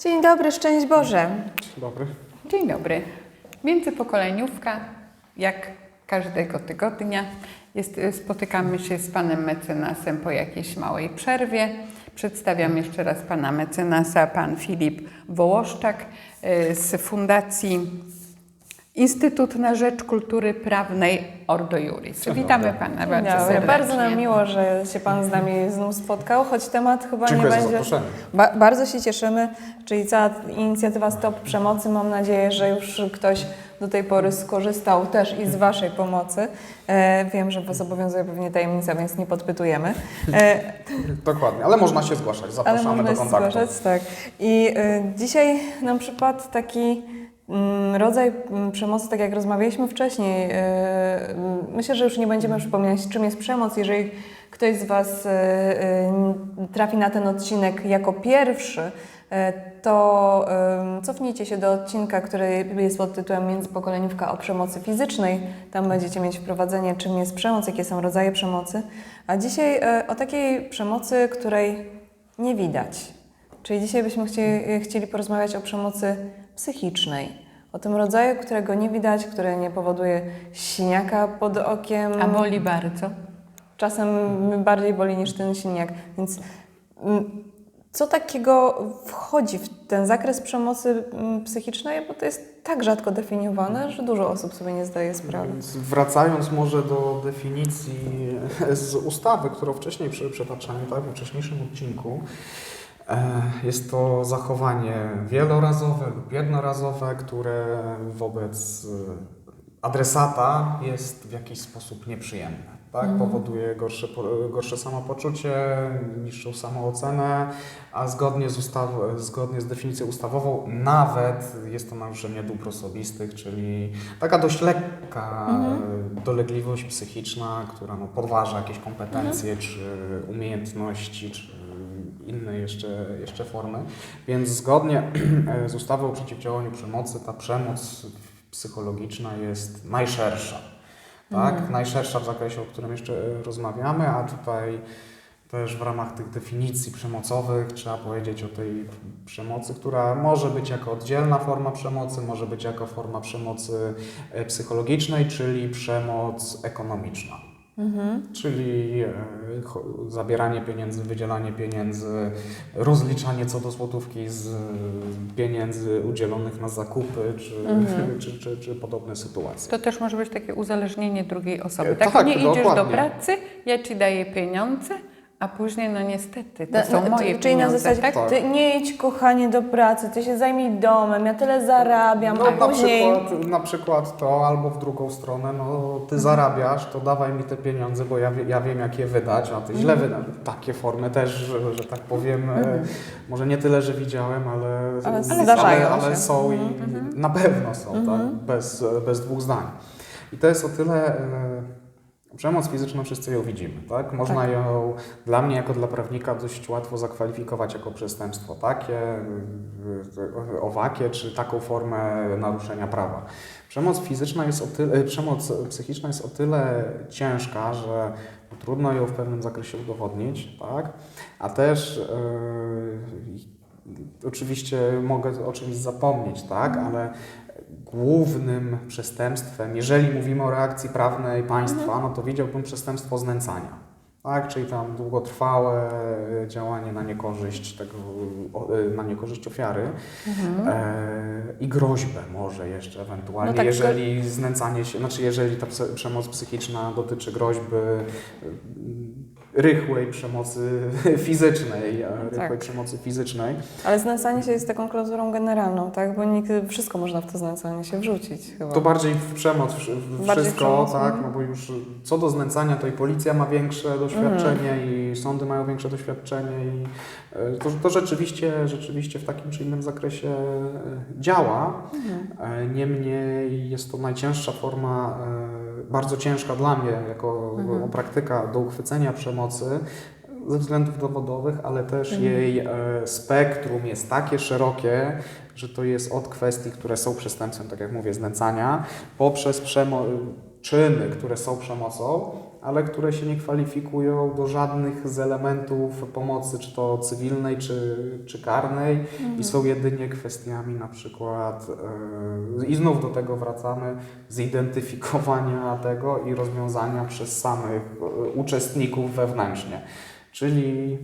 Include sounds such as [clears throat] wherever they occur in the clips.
Dzień dobry, szczęść Boże. Dzień dobry. Dzień dobry. Międzypokoleniówka, jak każdego tygodnia, jest, spotykamy się z panem mecenasem po jakiejś małej przerwie. Przedstawiam jeszcze raz pana mecenasa, pan Filip Wołoszczak y, z Fundacji Instytut na Rzecz Kultury Prawnej Ordo Juris. Witamy pana bardzo dobry. serdecznie. Bardzo nam miło, że się Pan z nami znów spotkał, choć temat chyba Dziękuję nie będzie. Ba- bardzo się cieszymy, czyli cała inicjatywa Stop Przemocy. Mam nadzieję, że już ktoś do tej pory skorzystał też i z Waszej pomocy. E, wiem, że Was obowiązuje pewnie tajemnica, więc nie podpytujemy. E, [laughs] Dokładnie, ale można się zgłaszać. ale Zapraszamy można do się kontaktu. zgłaszać, tak. I y, dzisiaj nam przypadł taki rodzaj mm, przemocy, tak jak rozmawialiśmy wcześniej. Y, y, myślę, że już nie będziemy przypominać, czym jest przemoc. Jeżeli ktoś z Was y, y, trafi na ten odcinek jako pierwszy, to cofnijcie się do odcinka, który jest pod tytułem Międzypokoleniówka o przemocy fizycznej. Tam będziecie mieć wprowadzenie, czym jest przemoc, jakie są rodzaje przemocy. A dzisiaj o takiej przemocy, której nie widać. Czyli dzisiaj byśmy chcieli, chcieli porozmawiać o przemocy psychicznej. O tym rodzaju, którego nie widać, które nie powoduje siniaka pod okiem. A boli bardzo. Czasem bardziej boli niż ten siniak. Więc mm, co takiego wchodzi w ten zakres przemocy mm, psychicznej? Bo to jest tak rzadko definiowane, że dużo osób sobie nie zdaje sprawy. Więc Wracając może do definicji z ustawy, którą wcześniej przy- przytaczałem, tak, w wcześniejszym odcinku, jest to zachowanie wielorazowe lub jednorazowe, które wobec e, adresata jest w jakiś sposób nieprzyjemne. Tak? Powoduje gorsze, gorsze samopoczucie, niższą samoocenę, a zgodnie z, ustaw, zgodnie z definicją ustawową nawet jest to naruszenie dóbr osobistych, czyli taka dość lekka e, dolegliwość psychiczna, która no, podważa jakieś kompetencje czy umiejętności, czy inne jeszcze, jeszcze formy. Więc zgodnie [clears throat] e, z ustawą o przeciwdziałaniu przemocy ta przemoc psychologiczna jest najszersza. Tak? Najszersza w zakresie, o którym jeszcze e, rozmawiamy, a tutaj też w ramach tych definicji przemocowych trzeba powiedzieć o tej przemocy, która może być jako oddzielna forma przemocy, może być jako forma przemocy e, psychologicznej, czyli przemoc ekonomiczna. Czyli e, zabieranie pieniędzy, wydzielanie pieniędzy, rozliczanie co do złotówki z pieniędzy udzielonych na zakupy czy, [laughs] czy, czy, czy podobne sytuacje. To też może być takie uzależnienie drugiej osoby. E, Tak, tak, nie idziesz do dokładnie. pracy, ja ci daję pieniądze, a później no niestety to Na- są na- moje czyli na pieniądze, zasadzie, tak? Tak. ty nie idź kochanie do pracy, ty się zajmij domem, ja tyle zarabiam, No, a na, później... przykład, na przykład to, albo w drugą stronę, no ty zarabiasz, to dawaj mi te pieniądze, bo ja, ja wiem jak je wydać, a ty źle wydasz. Takie formy też, że, że tak powiem, e, może nie tyle, że widziałem, ale, Ale ale, ale są i na pewno są, tak? bez, bez dwóch zdań. I to jest o tyle... Przemoc fizyczną wszyscy ją widzimy, tak? Można Tak. ją dla mnie jako dla prawnika dość łatwo zakwalifikować jako przestępstwo takie, owakie, czy taką formę naruszenia prawa. Przemoc fizyczna jest o tyle, przemoc psychiczna jest o tyle ciężka, że trudno ją w pewnym zakresie udowodnić, tak? A też y, oczywiście mogę o czymś zapomnieć, tak? Ale głównym przestępstwem, jeżeli mówimy o reakcji prawnej państwa, no to widziałbym przestępstwo znęcania. Tak, czyli tam długotrwałe e, działanie na niekorzyść tego, e, na niekorzyść ofiary e, i groźbę może jeszcze ewentualnie, No tak, jeżeli znęcanie się, znaczy jeżeli ta przemoc psychiczna dotyczy groźby rychłej przemocy [laughs] fizycznej, e, rychłej Tak. przemocy fizycznej. Ale znęcanie się jest taką klauzurą generalną, tak? Bo nikt, wszystko można w to znęcanie się wrzucić chyba. To bardziej w przemoc, w- w Bardziej wszystko, przemoc, tak, mhm. no bo już co do znęcania, to i policja ma większe doświadczenie Mhm. i sądy mają większe doświadczenie i e, to, to rzeczywiście, rzeczywiście w takim czy innym zakresie e, działa. Mhm. E, Niemniej jest to najcięższa forma, bardzo ciężka dla mnie jako Mhm. praktyka do uchwycenia przemocy ze względów dowodowych, ale też Mhm. jej e, spektrum jest takie szerokie, że to jest od kwestii, które są przestępstwem, tak jak mówię, znęcania, poprzez przemo- czyny, które są przemocą, ale które się nie kwalifikują do żadnych z elementów pomocy, czy to cywilnej, czy, czy karnej i są jedynie kwestiami na przykład, e, i znów do tego wracamy, zidentyfikowania tego i rozwiązania przez samych e, uczestników wewnętrznie. Czyli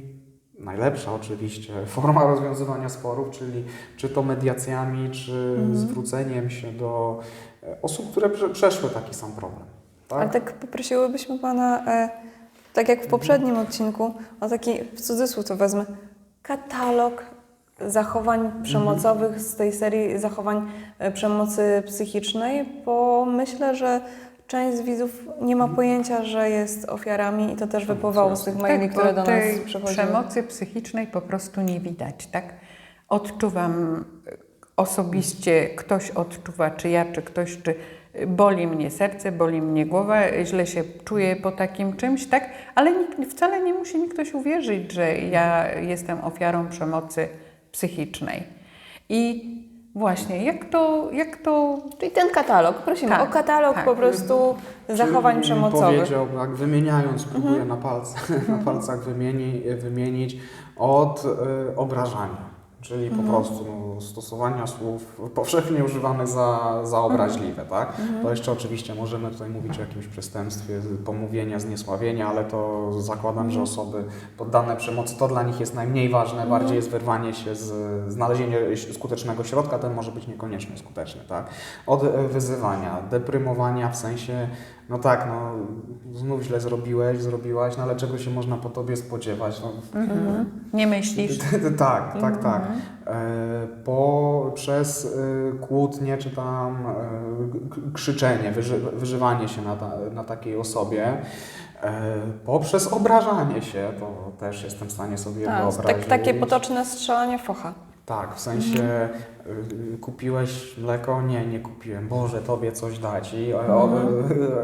najlepsza oczywiście [laughs] forma rozwiązywania sporów, czyli czy to mediacjami, czy zwróceniem się do e, osób, które prze, przeszły taki sam problem. Ale Tak? tak poprosiłybyśmy Pana, e, tak jak w poprzednim odcinku, o taki, w cudzysłów to wezmę, katalog zachowań przemocowych z tej serii zachowań e, przemocy psychicznej, bo myślę, że część z widzów nie ma pojęcia, że jest ofiarami i to też wypływało z tych maili, tak, które do nas przychodziły. przemocy psychicznej po prostu nie widać, tak? Odczuwam e, osobiście, ktoś odczuwa, czy ja, czy ktoś, czy boli mnie serce, boli mnie głowa, źle się czuję po takim czymś, tak? Ale nikt, wcale nie musi mi ktoś uwierzyć, że ja jestem ofiarą przemocy psychicznej. I właśnie, jak to, jak to Czyli ten katalog, prosimy Tak, o katalog tak. po prostu zachowań Czyli przemocowych. Mhm. Powiedział, tak wymieniając, próbuję na, palcach, [laughs] na palcach wymieni, wymienić od e, obrażania, czyli Mhm. po prostu no, stosowania słów powszechnie używanych za, za obraźliwe. Tak? Mhm. To jeszcze oczywiście możemy tutaj mówić o jakimś przestępstwie pomówienia, zniesławienia, ale to zakładam, Mhm. że osoby poddane przemocy, to dla nich jest najmniej ważne, Mhm. bardziej jest wyrwanie się z znalezienie skutecznego środka, ten może być niekoniecznie skuteczny. Tak? Od wyzywania, deprymowania w sensie, no tak, no znów źle zrobiłeś, zrobiłaś, no ale czego się można po tobie spodziewać? No, Mhm. nie myślisz? [laughs] tak, tak, tak. E, Po, przez e, kłótnie czy tam e, krzyczenie, wyży, wyżywanie się na, ta, na takiej osobie, poprzez obrażanie się, to też jestem w stanie sobie Tak, wyobrazić. tak, takie potoczne strzelanie focha. Tak, w sensie y, kupiłeś mleko? Nie, nie kupiłem. Boże, tobie coś dać. I o, o,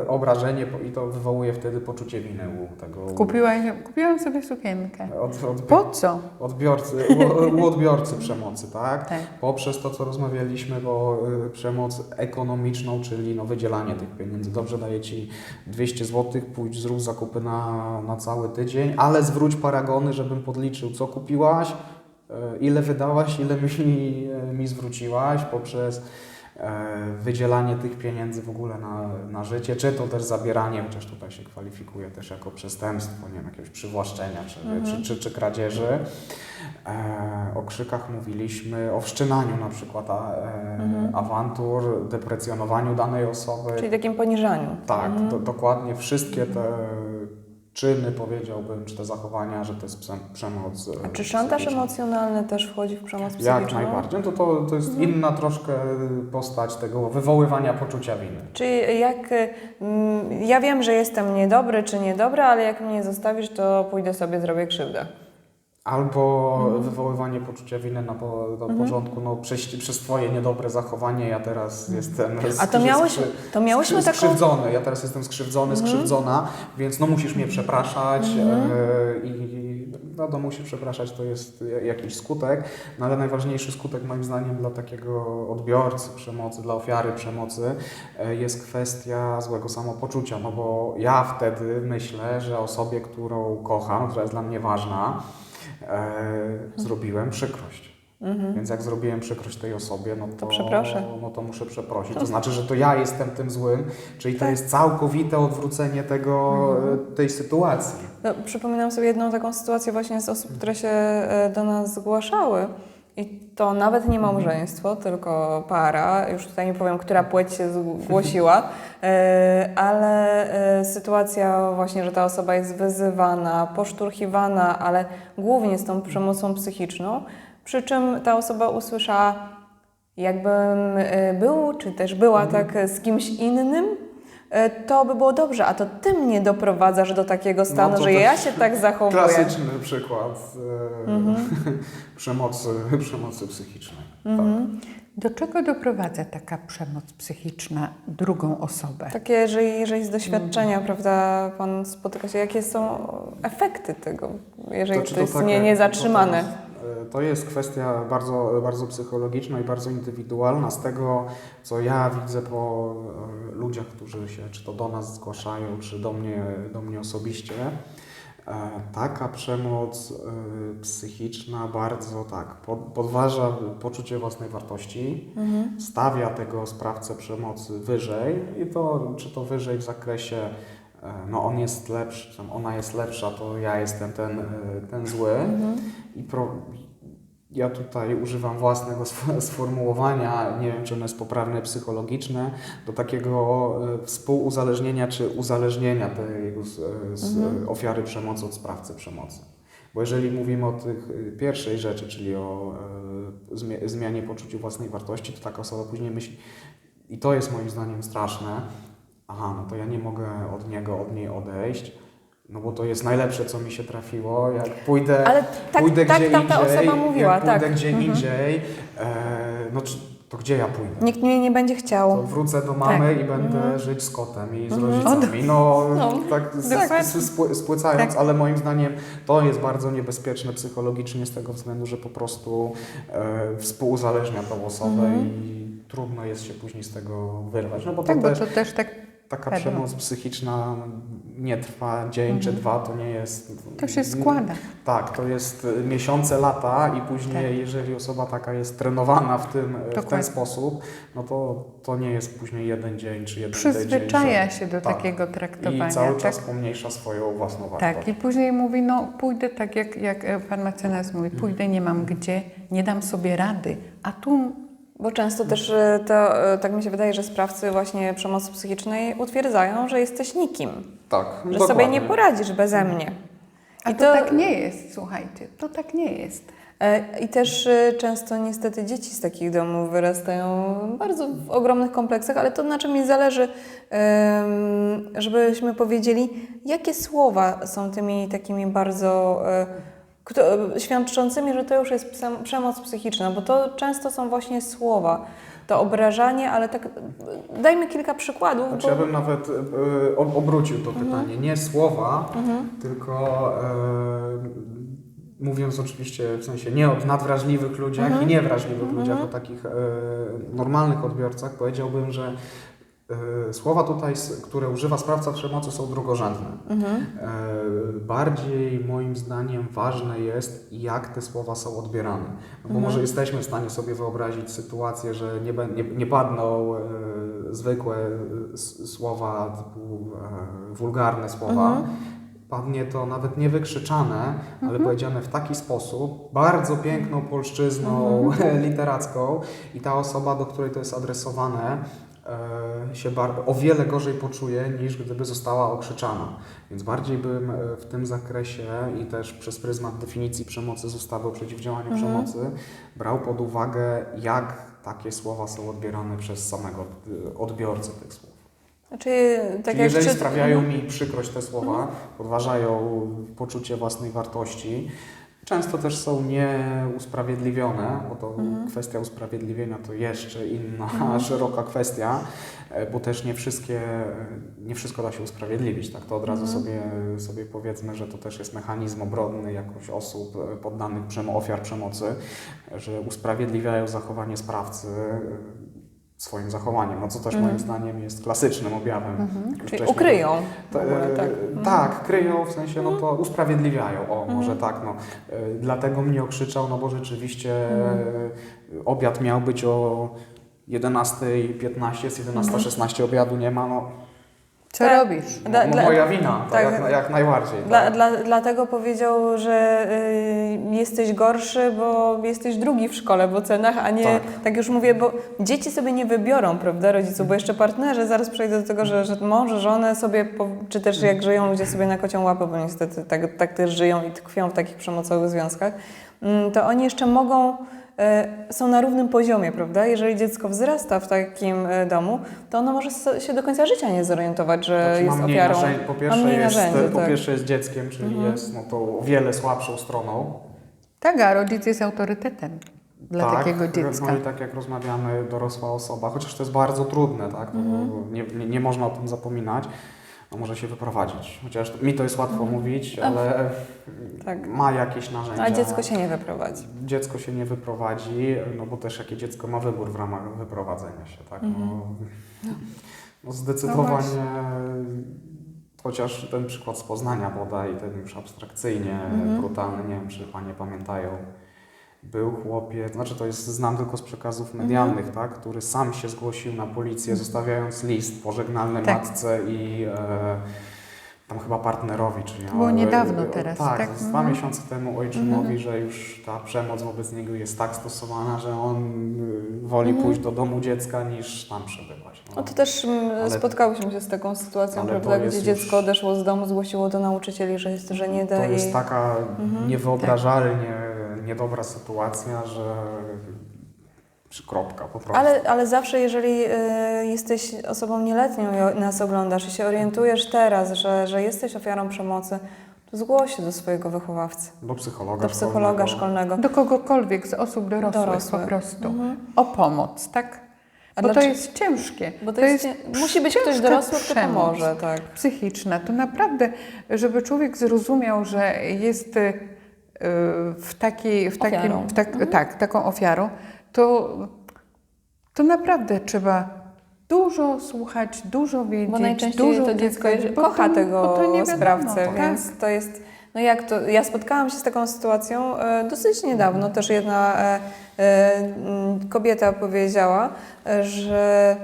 obrażenie po- i to wywołuje wtedy poczucie winy u tego Kupiłaś, kupiłam sobie sukienkę. od, Po co? odbiorcy, u, u odbiorcy przemocy, tak? Tak. Poprzez to, co rozmawialiśmy, bo y, przemoc ekonomiczną, czyli no, wydzielanie tych pieniędzy. Dobrze, daję Ci 200 zł, pójdź zrób zakupy na, na cały tydzień, ale zwróć paragony, żebym podliczył, co kupiłaś, ile wydałaś, ile mi, mi zwróciłaś, poprzez e, wydzielanie tych pieniędzy w ogóle na, na życie, czy to też zabieranie, chociaż tutaj się kwalifikuje też jako przestępstwo, nie wiem, jakiegoś przywłaszczenia czy, czy, czy, czy kradzieży. E, o krzykach mówiliśmy, o wszczynaniu na przykład a, e, awantur, deprecjonowaniu danej osoby. Czyli takim poniżaniu. Tak, do, dokładnie wszystkie te czyny powiedziałbym, czy te zachowania, że to jest przemoc. e, A czy szantaż emocjonalny też wchodzi w przemoc psychiczną? Jak najbardziej. No to, to, to jest inna troszkę postać tego wywoływania poczucia winy. Czyli jak mm, ja wiem, że jestem niedobry czy niedobry, ale jak mnie zostawisz, to pójdę sobie zrobię krzywdę. Albo Mhm. wywoływanie poczucia winy na, po, na początku, no przez, przez twoje niedobre zachowanie ja teraz jestem Mhm. A to miałeś, to miałyśmy taką... skrzywdzony, ja teraz jestem skrzywdzony, Mhm. skrzywdzona, więc no musisz mnie przepraszać e, i no to musi przepraszać, to jest jakiś skutek, no ale najważniejszy skutek moim zdaniem dla takiego odbiorcy przemocy, dla ofiary przemocy e, jest kwestia złego samopoczucia, no bo ja wtedy myślę, że osobie, którą kocham, która jest dla mnie ważna, zrobiłem przykrość. Więc jak zrobiłem przykrość tej osobie, no to, Mhm. To no to muszę przeprosić. To znaczy, że to ja jestem tym złym, czyli to jest całkowite odwrócenie tego, Mhm. tej sytuacji. No, przypominam sobie jedną taką sytuację właśnie z osób, które się e, do nas zgłaszały. I to nawet nie małżeństwo, tylko para. Już tutaj nie powiem, która płeć się [laughs] zgłosiła, e, ale e, sytuacja właśnie, że ta osoba jest wyzywana, poszturchiwana, ale głównie z tą przemocą psychiczną. Przy czym ta osoba usłyszała, jakbym e, był, czy też była tak e, z kimś innym, to by było dobrze, a to ty mnie doprowadzasz do takiego stanu, No że ja się tak zachowuję. Klasyczny przykład e, Mhm. [laughs] przemocy, przemocy psychicznej. Mhm. Do czego doprowadza taka przemoc psychiczna drugą osobę? Takie, jeżeli, jeżeli z doświadczenia, prawda, pan spotyka się, jakie są efekty tego, jeżeli To to jest nie, niezatrzymane? To e, to jest kwestia bardzo, bardzo psychologiczna i bardzo indywidualna. Z tego, co ja widzę po e, ludziach, którzy się czy to do nas zgłaszają, czy do mnie, do mnie osobiście, e, taka przemoc psychiczna bardzo tak pod, podważa poczucie własnej wartości, stawia tego sprawcę przemocy wyżej i to, czy to wyżej w zakresie no on jest lepszy, ona jest lepsza, to ja jestem ten, e, ten zły. I pro, ja tutaj używam własnego sformułowania, nie wiem czy ono jest poprawne psychologiczne, do takiego e, współuzależnienia czy uzależnienia tej z, z ofiary przemocy od sprawcy przemocy. Bo jeżeli mówimy o tych pierwszej rzeczy, czyli o e, zmianie poczucia własnej wartości, to taka osoba później myśli, i to jest moim zdaniem straszne, aha, no to ja nie mogę od niego, od niej odejść, no bo to jest najlepsze, co mi się trafiło, jak pójdę, Ale tak, pójdę tak gdzie tamta indziej, osoba mówiła, jak pójdę tak. gdzie Mhm. indziej, e, no to gdzie ja pójdę? Nikt mnie nie będzie To chciał. wrócę do mamy Tak. i będę Mhm. żyć z kotem i z Mhm. rodzicami. No, No, tak spły- spłycając, Tak. ale moim zdaniem to jest bardzo niebezpieczne psychologicznie z tego względu, że po prostu e, współuzależnia tą osobę Mhm. i trudno jest się później z tego wyrwać. No bo to Tak, bo też to też tak, taka przemoc psychiczna nie trwa dzień czy dwa, to nie jest... Mhm. to się składa. Tak, to jest y, miesiące, lata i później, Tak. jeżeli osoba taka jest trenowana w, tym, y, w ten sposób, no to, to nie jest później jeden dzień czy jeden dzień. Przyzwyczaja się do tak. takiego traktowania. I cały tak? czas pomniejsza swoją własną wartość. Tak, i później mówi, no pójdę tak jak, jak e, pan mecenas mówi, pójdę, nie mam gdzie, nie dam sobie rady, a tu Bo często też e, to, e, tak mi się wydaje, że sprawcy właśnie przemocy psychicznej utwierdzają, że jesteś nikim. Tak, Że dokładnie. sobie nie poradzisz beze mnie. A I to, to- tak nie jest, słuchajcie, to tak nie jest. E, I też często niestety dzieci z takich domów wyrastają bardzo w ogromnych kompleksach, ale to na czym mi zależy, żebyśmy powiedzieli, jakie słowa są tymi takimi bardzo kto, świadczącymi, że to już jest przemoc psychiczna, bo to często są właśnie słowa, to obrażanie, ale tak dajmy kilka przykładów. Znaczy bo- ja bym nawet ob- obrócił to Mhm. pytanie. Nie słowa, tylko e, mówiąc oczywiście w sensie nie o nadwrażliwych ludziach Mhm. i niewrażliwych ludziach, o takich e, normalnych odbiorcach, powiedziałbym, że słowa tutaj, które używa sprawca przemocy są drugorzędne. Mhm. E, Bardziej moim zdaniem ważne jest, jak te słowa są odbierane. No bo może jesteśmy w stanie sobie wyobrazić sytuację, że nie, nie, nie padną e, zwykłe e, słowa, typu e, wulgarne słowa. Padnie to nawet nie wykrzyczane, ale powiedziane w taki sposób, bardzo piękną polszczyzną [laughs] literacką i ta osoba, do której to jest adresowane, e, się bar- o wiele gorzej poczuje niż gdyby została okrzyczana. Więc bardziej bym e, w tym zakresie i też przez pryzmat definicji przemocy z ustawy o przeciwdziałaniu przemocy brał pod uwagę, jak takie słowa są odbierane przez samego e, odbiorcę tych słów. Znaczy, tak Czyli jeżeli czy- sprawiają mi przykrość te słowa, podważają poczucie własnej wartości, często też są nieusprawiedliwione, bo to kwestia usprawiedliwienia to jeszcze inna [laughs] szeroka kwestia, e, bo też nie wszystkie, nie wszystko da się usprawiedliwić, tak? To od razu sobie, sobie powiedzmy, że to też jest mechanizm obronny jakoś osób e, poddanych przemo- ofiar przemocy, że usprawiedliwiają zachowanie sprawcy e, swoim zachowaniem, no co też moim zdaniem jest klasycznym objawem. już Czyli wcześniej ukryją to, ogóle, e, tak. tak, kryją, w sensie no to usprawiedliwiają. O, może tak, no. E, Dlatego mnie okrzyczał, no bo rzeczywiście e, obiad miał być o 11.15, jest 11.16, obiadu nie ma, no, Co Tak. robisz? Dla- dla- moja wina, to tak. jak, jak najbardziej. Dla, tak. dla, dlatego powiedział, że y, jesteś gorszy, bo jesteś drugi w szkole w ocenach, a nie, tak. Tak. już mówię, bo dzieci sobie nie wybiorą, prawda, rodziców, bo jeszcze partnerzy, zaraz przejdę do tego, że, że mąż, żonę sobie, po, czy też jak żyją ludzie sobie na kocią łapę, bo niestety tak, tak też żyją i tkwią w takich przemocowych związkach, mm, to oni jeszcze mogą są na równym poziomie, prawda? Jeżeli dziecko wzrasta w takim e, domu, to ono może się do końca życia nie zorientować, że Znaczy, jest ofiarą. narzędzi, po pierwsze, mniej jest, narzędzi, po tak. pierwsze jest dzieckiem, czyli jest no to o wiele słabszą stroną. Tak, a rodzic jest autorytetem dla tak, takiego dziecka. No i tak jak rozmawiamy, dorosła osoba, chociaż to jest bardzo trudne, tak? to Nie, nie, nie można o tym zapominać. No, może się wyprowadzić. Chociaż mi to jest łatwo Mhm. mówić, ale Tak. ma jakieś narzędzia. A dziecko się nie wyprowadzi. Dziecko się nie wyprowadzi, no bo też jakie dziecko ma wybór w ramach wyprowadzenia się, tak? No, Mhm. no zdecydowanie, No chociaż ten przykład z Poznania bodaj, ten już abstrakcyjnie Mhm. brutalny, nie wiem czy Panie pamiętają, był chłopiec, znaczy to jest, znam tylko z przekazów medialnych, tak? Który sam się zgłosił na policję, zostawiając list pożegnalny Tak. matce i e, tam chyba partnerowi, czy nie? Było niedawno teraz, Tak, tak? dwa Mhm. miesiące temu ojczymowi, że już ta przemoc wobec niego jest tak stosowana, że on y, woli Mhm. pójść do domu dziecka niż tam przebywać. No to też mm, Ale- spotkałyśmy się z taką sytuacją, prawda, gdzie dziecko już- odeszło z domu, zgłosiło do nauczycieli, że, jest, że nie da To jej... jest taka Mhm. niewyobrażalnie niedobra sytuacja, że kropka po prostu. Ale, ale zawsze, jeżeli y, jesteś osobą nieletnią i nas oglądasz i się orientujesz teraz, że, że jesteś ofiarą przemocy, to zgłoś się do swojego wychowawcy, do psychologa do psychologa szkolnego. Do kogokolwiek z osób dorosłych, Dorosłych. po prostu. Mhm. O pomoc, tak? A Bo to jest ciężkie. Bo to, jest, nie- musi być ktoś dorosły, kto pomoże, tak. psychiczna, to naprawdę, żeby człowiek zrozumiał, że jest y, w, takiej, w takim, Ofiarą. w tak, Mhm. tak, taką ofiarą, to, to naprawdę trzeba dużo słuchać, dużo wiedzieć, Bo najczęściej dużo to dziecko wiedzieć, kocha to- tego to nie wiadomo, sprawcę, tak. więc to jest. No jak to? Ja spotkałam się z taką sytuacją e, dosyć niedawno. Też jedna e, e, kobieta powiedziała, e, że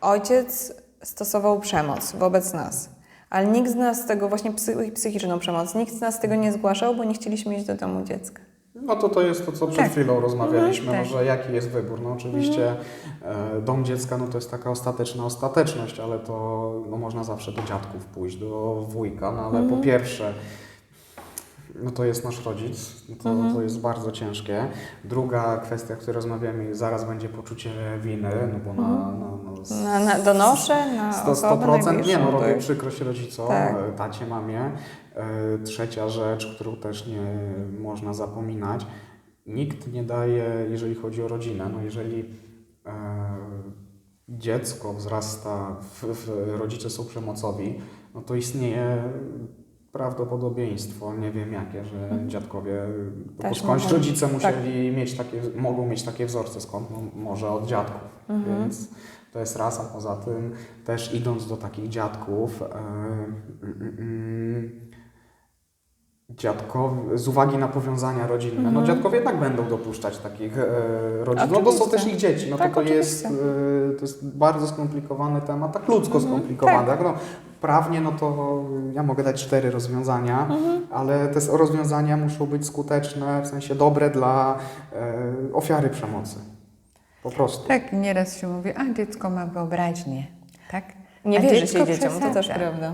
ojciec stosował przemoc wobec nas. Ale nikt z nas tego, właśnie psy, psychiczną przemoc, nikt z nas tego nie zgłaszał, bo nie chcieliśmy iść do domu dziecka. No to to jest to, co przed Tak. chwilą rozmawialiśmy, Mhm, tak. że jaki jest wybór. No oczywiście e, dom dziecka no to jest taka ostateczna ostateczność, ale to no, można zawsze do dziadków pójść, do wujka, no ale po pierwsze no to jest nasz rodzic, no to, to jest bardzo ciężkie. Druga kwestia, o której rozmawiamy, zaraz będzie poczucie winy, no bo na, na, no, z- Na, na, donoszę na 100%, osobę 100% nie no, robię przykrość rodzicom, Tak. e, tacie, mamie. E, Trzecia rzecz, którą też nie można zapominać, nikt nie daje, jeżeli chodzi o rodzinę, no jeżeli e, dziecko wzrasta, w, w, rodzice są przemocowi, no to istnieje prawdopodobieństwo, nie wiem jakie, że dziadkowie, bo Też skądś mogą. rodzice Tak. musieli mieć takie, mogą mieć takie wzorce, skąd? No, może od dziadków, Mhm. więc to jest raz, a poza tym też idąc do takich dziadków, e, mm, mm, dziadkowie, z uwagi na powiązania rodzinne, no Mhm. dziadkowie jednak będą dopuszczać takich e, rodzin, no bo są też ich dzieci, no Tak, to, to, jest, e, to jest bardzo skomplikowany temat, tak ludzko Mhm. skomplikowany, tak. No, prawnie no to ja mogę dać cztery rozwiązania, Mhm. ale te rozwiązania muszą być skuteczne, w sensie dobre dla e, ofiary przemocy. Po prostu. Tak, nieraz się mówi, a dziecko ma wyobraźnię, tak? Nie A wierzy się dzieciom, to też prawda.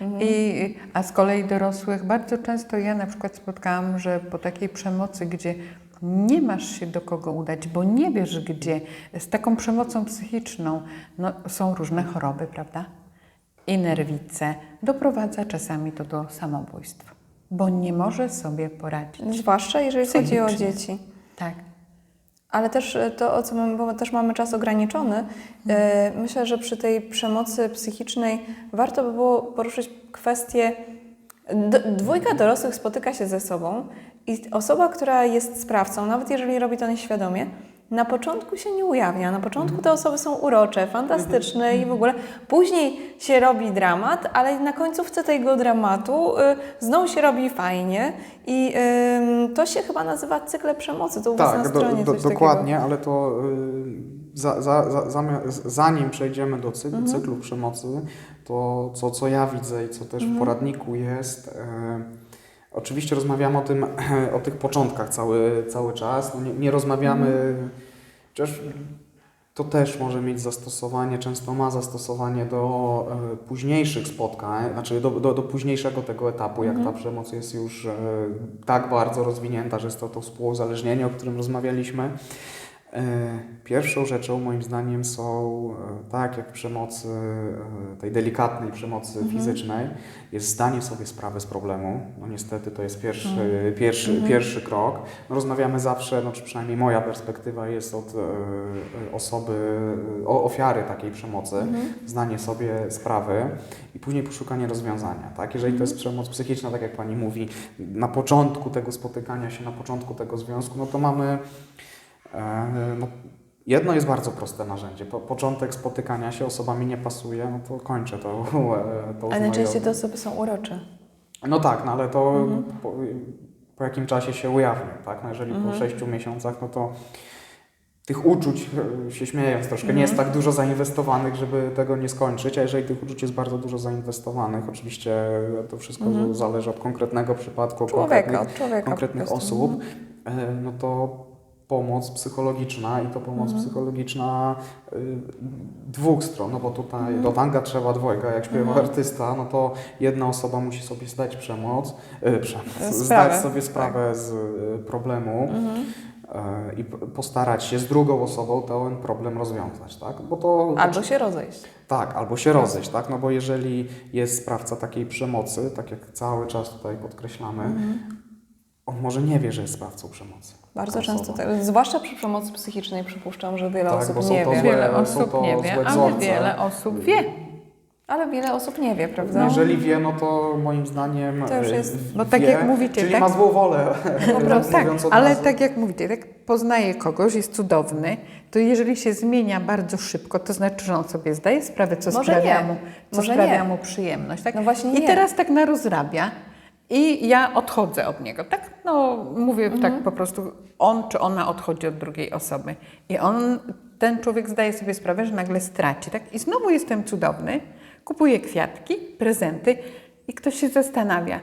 Mhm. I, a z kolei dorosłych bardzo często ja na przykład spotkałam, że po takiej przemocy, gdzie nie masz się do kogo udać, bo nie wiesz gdzie, z taką przemocą psychiczną, no, są różne choroby, prawda? I nerwice. Doprowadza czasami to do samobójstwa, bo nie może sobie poradzić. Zwłaszcza jeżeli chodzi o dzieci. Tak. Ale też e, to, o co mamy, bo też mamy czas ograniczony, e, myślę, że przy tej przemocy psychicznej warto by było poruszyć kwestię. Dwójka dorosłych spotyka się ze sobą i osoba, która jest sprawcą, nawet jeżeli robi to nieświadomie, na początku się nie ujawnia. Na początku te osoby są urocze, fantastyczne i w ogóle. Później się robi dramat, ale na końcówce tego dramatu y, znowu się robi fajnie i ym, to się chyba nazywa cykle przemocy. To u na Tak, do, stronie do, coś dokładnie, ale to y, za, za, za, zanim przejdziemy do cy, Mhm. cyklu przemocy, to co, co ja widzę i co też Mhm. w poradniku jest, e, oczywiście rozmawiamy o, tym, [clears throat] o tych początkach cały, cały czas, no nie, nie rozmawiamy, chociaż to też może mieć zastosowanie, często ma zastosowanie do e, późniejszych spotkań, znaczy do, do, do późniejszego tego etapu, jak Mhm. ta przemoc jest już e, tak bardzo rozwinięta, że jest to to współuzależnienie, o którym rozmawialiśmy. E, Pierwszą rzeczą moim zdaniem są, e, tak jak przemocy, e, tej delikatnej przemocy fizycznej, jest zdanie sobie sprawy z problemu. No niestety to jest pierwszy, pierwszy, pierwszy krok. No rozmawiamy zawsze, no czy przynajmniej moja perspektywa jest od osoby, o, ofiary takiej przemocy, zdanie sobie sprawy i później poszukanie rozwiązania. Tak? Jeżeli to jest przemoc psychiczna, tak jak Pani mówi, na początku tego spotykania się, na początku tego związku, no to mamy No, jedno jest bardzo proste narzędzie. Po, początek spotykania się, osoba mi nie pasuje, no to kończę to. [laughs] e, to Ale najczęściej te osoby są urocze. No tak, no ale to Mhm. po, po jakim czasie się ujawnia, tak? No jeżeli Mhm. po sześciu miesiącach, no to tych uczuć, e, się śmiejąc troszkę, nie jest Mhm. tak dużo zainwestowanych, żeby tego nie skończyć, a jeżeli tych uczuć jest bardzo dużo zainwestowanych, oczywiście to wszystko Mhm. zależy od konkretnego przypadku, Człowieka, konkretnych od człowieka. konkretnych osób, e, no to pomoc psychologiczna i to pomoc Mhm. psychologiczna y, dwóch stron, no bo tutaj Mhm. do tanga trzeba dwojga, jak śpiewa Mhm. artysta, no to jedna osoba musi sobie zdać przemoc, y, przemoc Sprawę, zdać sobie sprawę z y, problemu Mhm. y, i postarać się z drugą osobą ten problem rozwiązać, tak? Bo to Albo się rozejść. tak, albo się rozejść, tak? No bo jeżeli jest sprawca takiej przemocy, tak jak cały czas tutaj podkreślamy, Mhm. on może nie wie, że jest sprawcą przemocy. Bardzo Taka często, osoba. tak, zwłaszcza przy przemocy psychicznej przypuszczam, że wiele Tak, osób bo są nie to wie. złe- Wiele są osób to nie wie, ale wiele osób wie. Ale wiele osób nie wie, prawda? Jeżeli wie, no to moim zdaniem To już e, jest- bo tak wie, jak mówicie, czyli tak? ma złą wolę. Po [laughs] prostu. Tak, ale razu. tak jak mówicie, tak poznaje kogoś, jest cudowny, to jeżeli się zmienia bardzo szybko, to znaczy, że on sobie zdaje sprawę, co Może sprawia, nie. mu, co Może sprawia nie. mu przyjemność. Tak? No właśnie I nie. teraz tak narozrabia i ja odchodzę od niego. Tak, no mówię Mhm. tak po prostu, on czy ona odchodzi od drugiej osoby. I on, ten człowiek zdaje sobie sprawę, że nagle straci. Tak? I znowu jestem cudowny, kupuję kwiatki, prezenty i ktoś się zastanawia,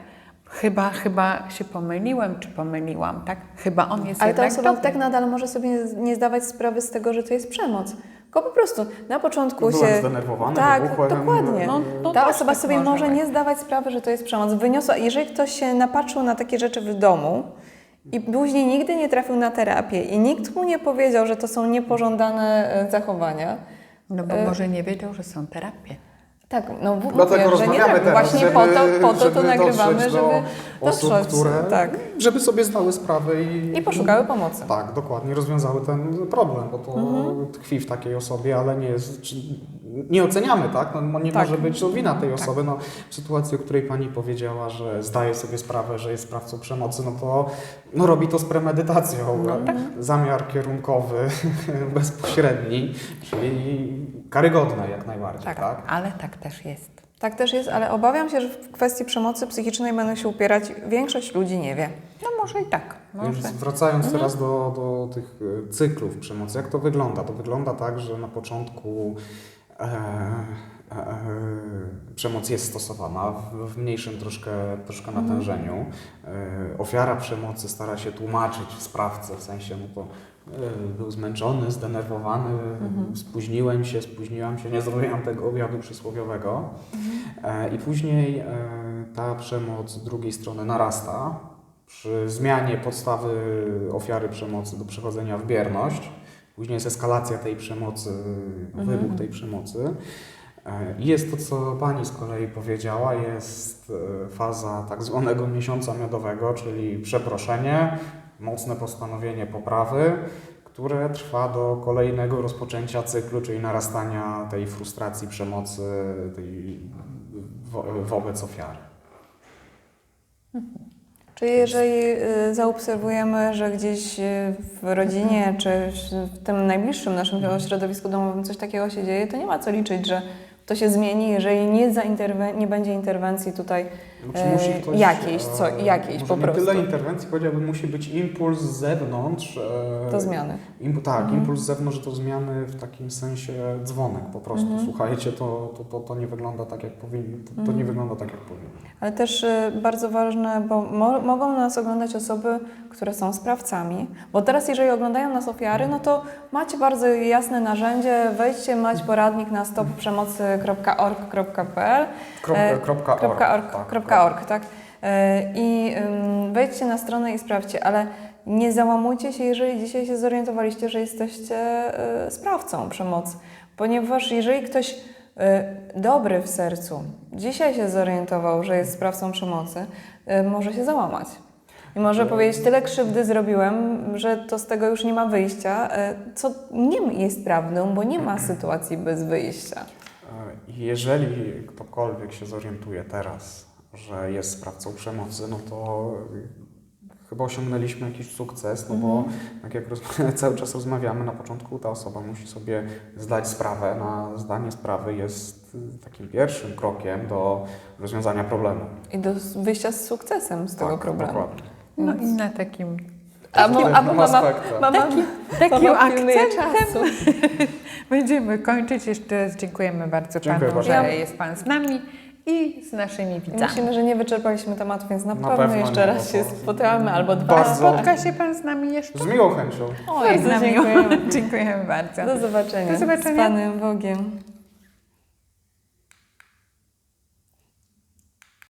Chyba, chyba się pomyliłem, czy pomyliłam, tak? Chyba on jest Ale ta osoba dobry. tak nadal może sobie nie zdawać sprawy z tego, że to jest przemoc. Tylko po prostu na początku Byłem się. zdenerwowany, Tak, wybuchłem. dokładnie. No, no Ta też osoba tak sobie może nie zdawać sprawy, że to jest przemoc. Wyniosła, jeżeli ktoś się napatrzył na takie rzeczy w domu i później nigdy nie trafił na terapię i nikt mu nie powiedział, że to są niepożądane e, zachowania. No bo E, może nie wiedział, że są terapie. Tak, no w- Dlatego że nie teraz, Właśnie żeby, po to, po to, to nagrywamy, żeby do osób, dotrzeć, które, tak. żeby sobie zdały sprawę i, I poszukały pomocy. Tak, dokładnie, rozwiązały ten problem, bo to Mhm. tkwi w takiej osobie, ale nie jest, nie oceniamy, tak? No, nie Tak. może być to wina tej osoby. No, w sytuacji, o której Pani powiedziała, że zdaje sobie sprawę, że jest sprawcą przemocy, no to no, robi to z premedytacją. No tak. Zamiar kierunkowy, [laughs] bezpośredni, czyli karygodne jak najbardziej, Tak. tak? Ale tak też jest. Tak też jest, ale obawiam się, że w kwestii przemocy psychicznej będą się upierać. Większość ludzi nie wie. No może i tak. Już Może. wracając Mhm. teraz do, do tych e, cyklów przemocy, jak to wygląda? To wygląda tak, że na początku e, przemoc jest stosowana w, mniejszym troszkę, troszkę Mhm. natężeniu. E, ofiara przemocy stara się tłumaczyć sprawcę, w sensie no to e, był zmęczony, zdenerwowany, Mhm. spóźniłem się, spóźniłam się, nie zrobiłam tego obiadu przysłowiowego. Mhm. E, I później e, ta przemoc z drugiej strony narasta przy zmianie podstawy ofiary przemocy do przechodzenia w bierność. Później jest eskalacja tej przemocy, Mhm. wybuch tej przemocy. E, jest to, co Pani z kolei powiedziała, jest e, faza tak zwanego miesiąca miodowego, czyli przeproszenie, mocne postanowienie poprawy, które trwa do kolejnego rozpoczęcia cyklu, czyli narastania tej frustracji, przemocy tej wo wobec ofiary. Czyli jeżeli y, zaobserwujemy, że gdzieś y, w rodzinie czy w tym najbliższym naszym środowisku domowym coś takiego się dzieje, to nie ma co liczyć, że to się zmieni, jeżeli nie, nie będzie interwencji tutaj Czy E, musi ktoś, jakiejś, co- e, jakiejś może po nie prostu. tyle interwencji, powiedziałbym, musi być impuls z zewnątrz. e, do zmiany. Imp, tak, Mhm. impuls z zewnątrz to zmiany w takim sensie dzwonek po prostu. Mhm. Słuchajcie, to, to, to, to nie wygląda tak, jak powinno. To, to nie Mhm. wygląda tak, jak powinno. Ale też bardzo ważne, bo mo- mogą nas oglądać osoby, które są sprawcami. Bo teraz, jeżeli oglądają nas ofiary, no to macie bardzo jasne narzędzie. Wejdźcie, mać poradnik na stopprzemocy.org.pl Krop, E, kropka org. Kropka org, kropka org, tak. E, I wejdźcie na stronę i sprawdźcie, ale nie załamujcie się, jeżeli dzisiaj się zorientowaliście, że jesteście e, sprawcą przemocy. Ponieważ jeżeli ktoś e, dobry w sercu dzisiaj się zorientował, że jest sprawcą przemocy, może się załamać. I może powiedzieć, tyle krzywdy zrobiłem, że to z tego już nie ma wyjścia, co nie jest prawdą, bo nie ma [clears throat] sytuacji bez wyjścia. Jeżeli ktokolwiek się zorientuje teraz, że jest sprawcą przemocy, no to chyba osiągnęliśmy jakiś sukces, no bo tak jak roz, [laughs] cały czas rozmawiamy, na początku ta osoba musi sobie zdać sprawę, na zdanie sprawy jest y, takim pierwszym krokiem do rozwiązania problemu. I do wyjścia z sukcesem z tego Tak, problemu. Dokładnie. No i na takim, A, mo, a Takim mama, mama, [laughs] takim mama pilnuje akcentem [laughs] będziemy kończyć. Jeszcze raz dziękujemy bardzo Dziękuję Panu, bardzo. że jest Pan z nami i z naszymi widzami. Myślimy, że nie wyczerpaliśmy tematu, więc na, Na pewno, pewno jeszcze nie, raz się spotkamy albo dwa. Bardzo. Spotka się Pan z nami jeszcze? Z miłą chęcią. Oj, Bardzo miło. dziękujemy. [laughs] Dziękujemy bardzo. Do zobaczenia. Do zobaczenia. Z Panem Bogiem.